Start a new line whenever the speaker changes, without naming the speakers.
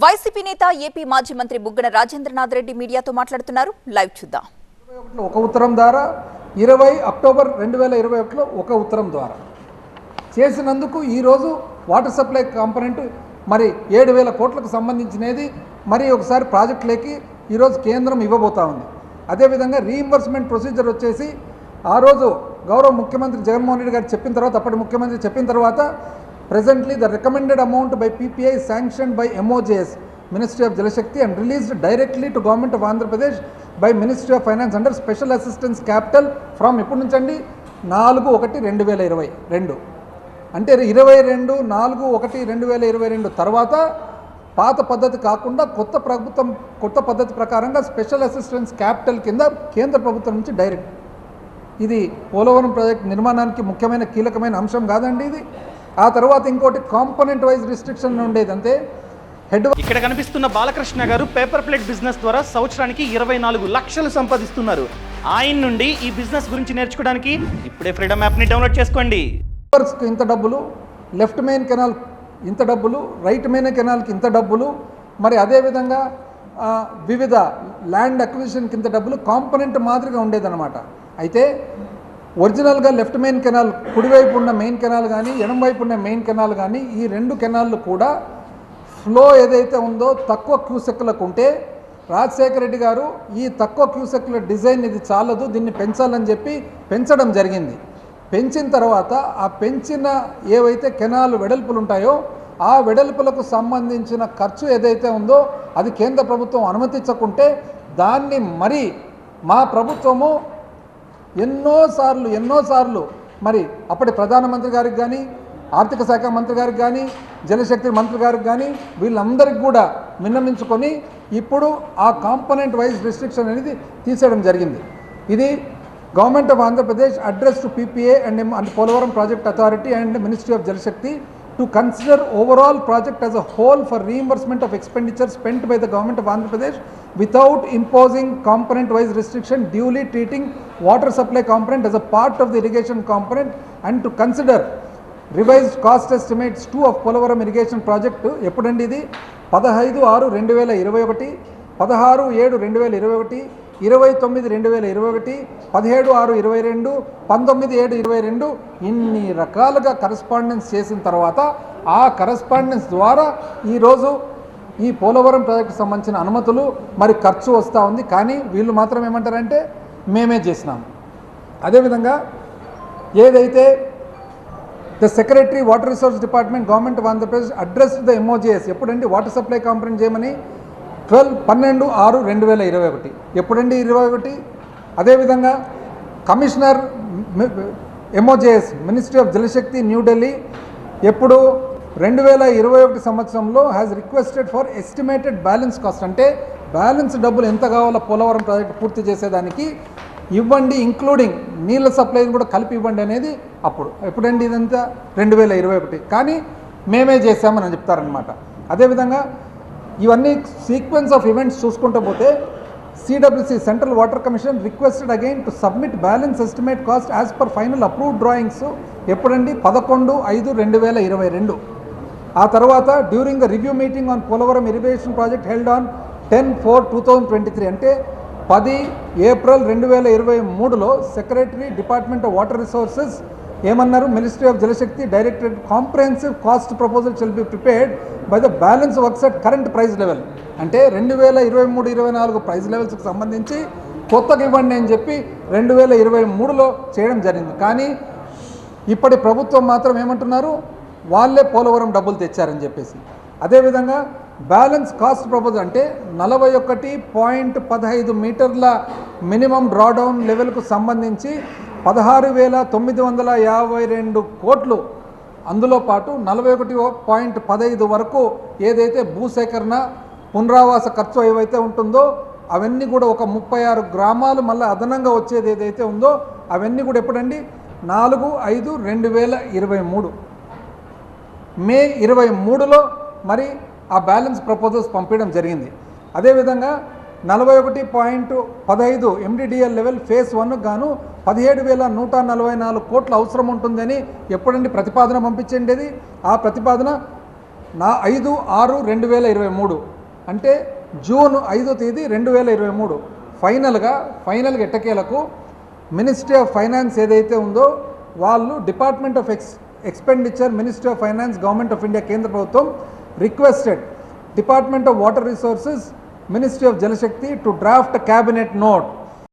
YCP నేత AP మాజీ మంత్రి బుగ్గన రాజేంద్రనాథ్ రెడ్డి మీడియాతో మాట్లాడుతున్నారు. లైవ్ చూద్దాం.
ఒక ఉత్తరం ద్వారా ఇరవై అక్టోబర్ రెండు వేల ఇరవై ఒకటిలో ఒక ఉత్తరం ద్వారా. చేసినందుకు ఈరోజు వాటర్ సప్లై కాంపనెంట్ మరి ఏడు వేల కోట్లకు సంబంధించినది మరి ఒకసారి ప్రాజెక్టులకి ఈరోజు కేంద్రం ఇవ్వబోతా ఉంది. అదేవిధంగా రీఇంబర్స్మెంట్ ప్రొసీజర్ వచ్చేసి ఆ రోజు గౌరవ ముఖ్యమంత్రి జగన్మోహన్ రెడ్డి గారు చెప్పిన తర్వాత అప్పటి ముఖ్యమంత్రి చెప్పిన తర్వాత presently the recommended amount by PPI sanction by MOJS ministry of Jal Shakti and released directly to government of Andhra Pradesh by ministry of finance under special assistance capital from ఎప్పటి నుంచి అండి నాలుగు ఒకటి రెండు వేల ఇరవై రెండు. అంటే ఇరవై రెండు నాలుగు ఒకటి రెండు వేల ఇరవై రెండు తర్వాత పాత పద్ధతి కాకుండా కొత్త ప్రభుత్వం కొత్త పద్ధతి ప్రకారంగా స్పెషల్ అసిస్టెన్స్ క్యాపిటల్ కింద కేంద్ర ప్రభుత్వం నుంచి డైరెక్ట్ ఇది పోలవరం ప్రాజెక్ట్ నిర్మాణానికి ముఖ్యమైన కీలకమైన అంశం కాదండి ఇది. ఆ తర్వాత ఇంకోటి కాంపోనెంట్ వైజ్ రిస్ట్రిక్షన్ ఉండేది అంతే హెడ్
ఇక్కడ కనిపిస్తున్న బాలకృష్ణ గారు పేపర్ ప్లేట్ బిజినెస్ ద్వారా సంవత్సరానికి ఇరవై నాలుగు లక్షలు సంపాదిస్తున్నారు. ఆయన నుండి ఈ బిజినెస్ గురించి నేర్చుకోవడానికి ఇప్పుడే ఫ్రీడమ్ యాప్ని డౌన్లోడ్ చేసుకోండి.
ఇంత డబ్బులు లెఫ్ట్ మెయిన్ కెనాల్ ఇంత డబ్బులు రైట్ మెయిన్ కెనాల్కి ఇంత డబ్బులు మరి అదేవిధంగా వివిధ ల్యాండ్ అక్విజిషన్కి ఇంత డబ్బులు కాంపనెంట్ మాదిరిగా ఉండేదన్నమాట. అయితే ఒరిజినల్గా లెఫ్ట్ మెయిన్ కెనాల్ కుడివైపు ఉన్న మెయిన్ కెనాల్ కానీ ఎడమవైపు ఉన్న మెయిన్ కెనాల్ కానీ ఈ రెండు కెనాళ్ళు కూడా ఫ్లో ఏదైతే ఉందో తక్కువ క్యూసెక్లకు ఉంటే రాజశేఖర రెడ్డి గారు ఈ తక్కువ క్యూసెక్ల డిజైన్ ఇది చాలదు దీన్ని పెంచాలని చెప్పి పెంచడం జరిగింది. పెంచిన తర్వాత ఆ పెంచిన ఏవైతే కెనాల్ వెడల్పులు ఉంటాయో ఆ వెడల్పులకు సంబంధించిన ఖర్చు ఏదైతే ఉందో అది కేంద్ర ప్రభుత్వం అనుమతించకుంటే దాన్ని మరి మా ప్రభుత్వము ఎన్నోసార్లు ఎన్నోసార్లు మరి అప్పటి ప్రధానమంత్రి గారికి కానీ ఆర్థిక శాఖ మంత్రి గారికి కానీ జలశక్తి మంత్రి గారికి కానీ వీళ్ళందరికీ కూడా విన్నమించుకొని ఇప్పుడు ఆ కాంపనెంట్ వైజ్ రిస్ట్రిక్షన్ అనేది తీసేయడం జరిగింది. ఇది government of Andhra Pradesh address to PPA and and Polavaram project authority and ministry of Jal Shakti to consider overall project as a whole for reimbursement of expenditure spent by the government of Andhra Pradesh without imposing component wise restriction duly treating water supply component as a part of the irrigation component and to consider revised cost estimates two of Polavaram irrigation project ఎప్పుడండి ఇది పదహైదు ఆరు రెండు వేల ఇరవై ఒకటి పదహారు ఏడు రెండు వేల ఇరవై ఒకటి ఇరవై తొమ్మిది రెండు వేల ఇరవై ఒకటి పదిహేడు ఆరు ఇరవై రెండు పంతొమ్మిది ఏడు ఇరవై రెండు ఇన్ని రకాలుగా కరస్పాండెన్స్ చేసిన తర్వాత ఆ కరస్పాండెన్స్ ద్వారా ఈరోజు ఈ పోలవరం ప్రాజెక్టుకు సంబంధించిన అనుమతులు మరి ఖర్చు వస్తూ ఉంది. కానీ వీళ్ళు మాత్రం ఏమంటారంటే మేమే చేసినాం. అదేవిధంగా ఏదైతే the secretary water resource department government of Andhra Pradesh address the MOJS ఎప్పుడండి వాటర్ సప్లై కాంప్లైంట్ చేయమని ట్వెల్వ్ పన్నెండు ఆరు రెండు వేల ఇరవై ఒకటి. ఎప్పుడండి ఇరవై ఒకటి? అదేవిధంగా commissioner MOJS ministry of Jal Shakti New Delhi ఎప్పుడు రెండు వేల ఇరవై ఒకటి సంవత్సరంలో has requested for estimated balance cost అంటే బ్యాలెన్స్ డబ్బులు ఎంత కావాలో పోలవరం ప్రాజెక్ట్ పూర్తి చేసేదానికి ఇవ్వండి ఇంక్లూడింగ్ నీళ్ళ సప్లైని కూడా కలిపి ఇవ్వండి అనేది అప్పుడు. ఎప్పుడండి ఇదంతా? రెండు వేల ఇరవై ఒకటి. కానీ మేమే చేశామని చెప్తారనమాట అదేవిధంగా ఇవన్నీ సీక్వెన్స్ ఆఫ్ ఈవెంట్స్ చూసుకుంటూ పోతే CWC central water commission requested again to submit balance estimate cost as per final approved drawings ఎప్పుడండి? పదకొండు ఐదు రెండు వేల ఇరవై రెండు. ఆ తర్వాత during the review meeting on Polavaram irrigation project held on ten four two thousand twenty three అంటే పది ఏప్రిల్ రెండు వేల ఇరవై మూడులో secretary department of water resources ఏమన్నారు? Ministry of Jal Shakti directorate comprehensive cost proposal shall be prepared by the balance works at current price level అంటే రెండు వేల ఇరవై మూడు ఇరవై నాలుగు ప్రైస్ లెవెల్స్కి సంబంధించి కొత్తగా ఇవ్వండి అని చెప్పి రెండు వేల ఇరవై మూడులో చేయడం జరిగింది. కానీ ఇప్పటి ప్రభుత్వం మాత్రం ఏమంటున్నారు? వాళ్ళే పోలవరం డబ్బులు తెచ్చారని చెప్పేసి. అదేవిధంగా బ్యాలెన్స్ కాస్ట్ ప్రపోజల్ అంటే నలభై ఒకటి పాయింట్ పదహైదు మీటర్ల మినిమం డ్రాడౌన్ లెవెల్కు సంబంధించి పదహారు వేల తొమ్మిది వందల యాభై రెండు కోట్లు. అందులో పాటు నలభై ఒకటి పాయింట్ పదహైదు వరకు ఏదైతే భూసేకరణ పునరావాస ఖర్చు ఏవైతే ఉంటుందో అవన్నీ కూడా ఒక ముప్పై ఆరు గ్రామాలు మళ్ళీ అదనంగా వచ్చేది ఏదైతే ఉందో అవన్నీ కూడా ఎప్పుడండి? నాలుగు ఐదు రెండు వేల ఇరవై మూడు. మే ఇరవై మూడులో మరి ఆ బ్యాలెన్స్ ప్రపోజల్స్ పంపించడం జరిగింది. అదేవిధంగా నలభై ఒకటి పాయింట్ పదహైదు ఎండిడిఎల్ లెవెల్ ఫేస్ వన్ గాను పదిహేడు వేల నూట నలభై నాలుగు కోట్ల అవసరం ఉంటుందని ఎప్పుడండి ప్రతిపాదన పంపించండి ఆ ప్రతిపాదన నా ఐదు ఆరు రెండు వేల ఇరవై మూడు. అంటే జూన్ ఐదో తేదీ రెండు వేల ఇరవై మూడు. ఫైనల్గా ఫైనల్ ఎట్టకేలకు మినిస్ట్రీ ఆఫ్ ఫైనాన్స్ ఏదైతే ఉందో వాళ్ళు department of ex expenditure ministry of finance government of India కేంద్ర ప్రభుత్వం requested department of water resources ministry of Jal Shakti to draft cabinet note.